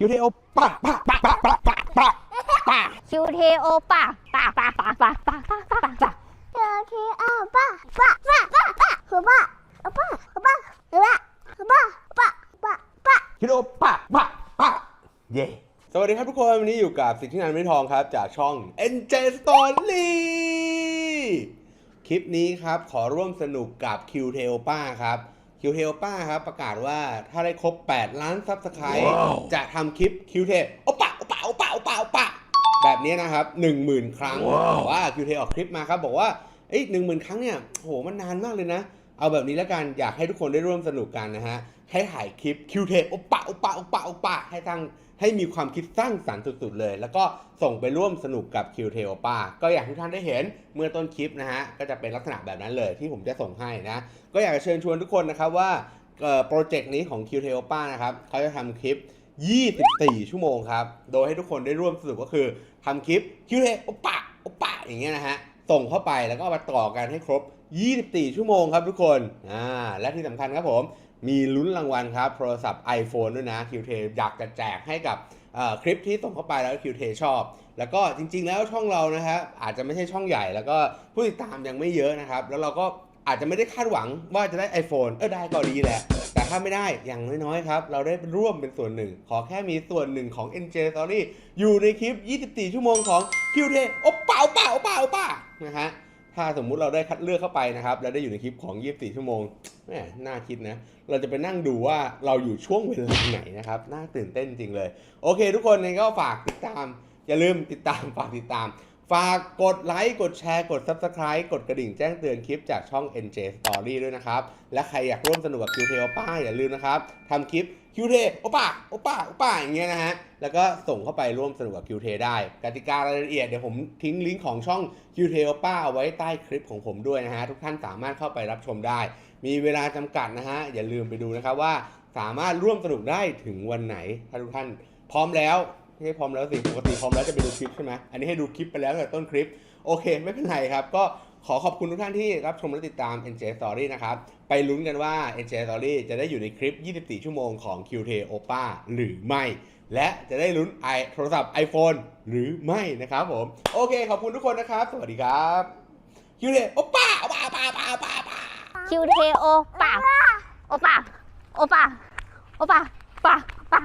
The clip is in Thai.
คิวเทโอปะปะปะปะปะปะปะปะคิวเทโอปะปะปะปะปะปะปะปะปะปะเทีอ้าป้าป้าป้าป้าป้าหัวป้าเอาป้าเอป้าเอาป้าป้าป้าป้าป้าคิวเทโอปะปะปะเย่สวัสดีครับทุกคนวันนี้อยู่กับสิทธินันท์ไม่ทองครับ จากช่อง NJ Story คลิปนี้ครับขอร่วมสนุกกับ q t e o p a ครับ q t e o p a ครับประกาศว่าถ้าได้ครบ 8 ล้านซับสไครต์จะทำคลิป q t e o p a o p a o p a o p a o p a แบบนี้นะครับ 10,000 ครั้งแต่ว่า q t e ออกคลิปมาครับ บอกว่าเอ้ยหนึ่งหมื่นครั้งเนี่ยโหมันนานมากเลยนะ เอาแบบนี้แล้วกันอยากให้ทุกคนได้ร่วมสนุกกันนะฮะให้ถ่ายคลิป q t e o p a o p a o p a o p a ให้ทั้งให้มีความคิดสร้างสรรค์สุดๆเลย แล้วก็ส่งไปร่วมสนุกกับ q t e o p a ก็อยากให้ทุกท่านได้เห็นเมื่อต้นคลิปนะฮะก็จะเป็นลักษณะแบบนั้นเลยที่ผมจะส่งให้นะ ก็อยากจะเชิญชวนทุกคนนะครับว่าโปรเจกต์นี้ของ q t e o p a นะครับเขาจะทำคลิป 24 ชั่วโมงครับ โดยให้ทุกคนได้ร่วมสนุกก็คือทำคลิป q t e o p a o p a อย่างเงี้ยนะฮะ ส่งเข้าไปแล้วก็เอามาต่อกันให้ครบ 24 ชั่วโมงครับทุกคนอ่าและที่สำคัญครับผม มีลุ้นรางวัลครับโทรศัพท์ iPhone ด้วยนะ QT อยากจะแจกให้กับคลิปที่ส่งเข้าไปแล้ว QT ชอบ แล้วก็จริง ๆ แล้วช่องเรานะครับอาจจะไม่ใช่ช่องใหญ่ แล้วก็ผู้ติดตามยังไม่เยอะนะครับ แล้วเราก็อาจจะไม่ได้คาดหวังว่าจะได้ iPhone เออได้ก็ดีแหละ แต่ถ้าไม่ได้อย่างน้อยๆครับ เราได้ร่วมเป็นส่วนหนึ่ง ขอแค่มีส่วนหนึ่งของ NJ Story อยู่ในคลิป 24 ชั่วโมงของ QT โอ้เปล่าเปล่าเปล่าเปล่า นะฮะถ้าสมมุติเราได้คัดเลือกเข้าไปนะครับ แล้วได้อยู่ในคลิปของ 24 ชั่วโมงแหมน่าคิดนะ เราจะไปนั่งดูว่าเราอยู่ช่วงเวลาไหนนะครับ น่าตื่นเต้นจริงเลย โอเค ทุกคนก็ฝากติดตาม อย่าลืมติดตามฝากติดตาม ฝากกดไลค์ กดแชร์ กด Subscribe กดกระดิ่งแจ้งเตือนคลิปจากช่อง NJ Story ด้วยนะครับ และใครอยากร่วมสนุกกับ QT โอป้าอย่าลืมนะครับทำคลิป QT โอป้าโอป้าโอป้าอย่างเงี้ยนะฮะ แล้วก็ส่งเข้าไปร่วมสนุกกับ QT ได้ กติการายละเอียดเดี๋ยวผมทิ้งลิงก์ของช่อง QT โอป้าเอาไว้ใต้คลิปของผมด้วยนะฮะ ทุกท่านสามารถเข้าไปรับชมได้ มีเวลาจำกัดนะฮะ อย่าลืมไปดูนะครับว่าสามารถร่วมสนุกได้ถึงวันไหนถ้าทุกท่านพร้อมแล้ว ไม่ใช่พร้อมแล้วสิปกติพร้อมแล้วจะไปดูคลิปใช่ไหมอันนี้ให้ดูคลิปไปแล้วตั้งแต่ต้นคลิป โอเค ไม่เป็นไรครับ ก็ขอขอบคุณทุกท่านที่รับชมและติดตาม NJ Story นะครับ ไปลุ้นกันว่า NJ Story จะได้อยู่ในคลิป 24 ชั่วโมงของ QT Opa หรือไม่ และจะได้ลุ้นไอโทรศัพท์ iPhone หรือไม่นะครับผม โอเค ขอบคุณทุกคนนะครับ สวัสดีครับ QT Opa Opa Opa Opa Opa Opa คิวเทโอป่ะโอป่ะโอป่ะโอป่ะป่ะป่ะ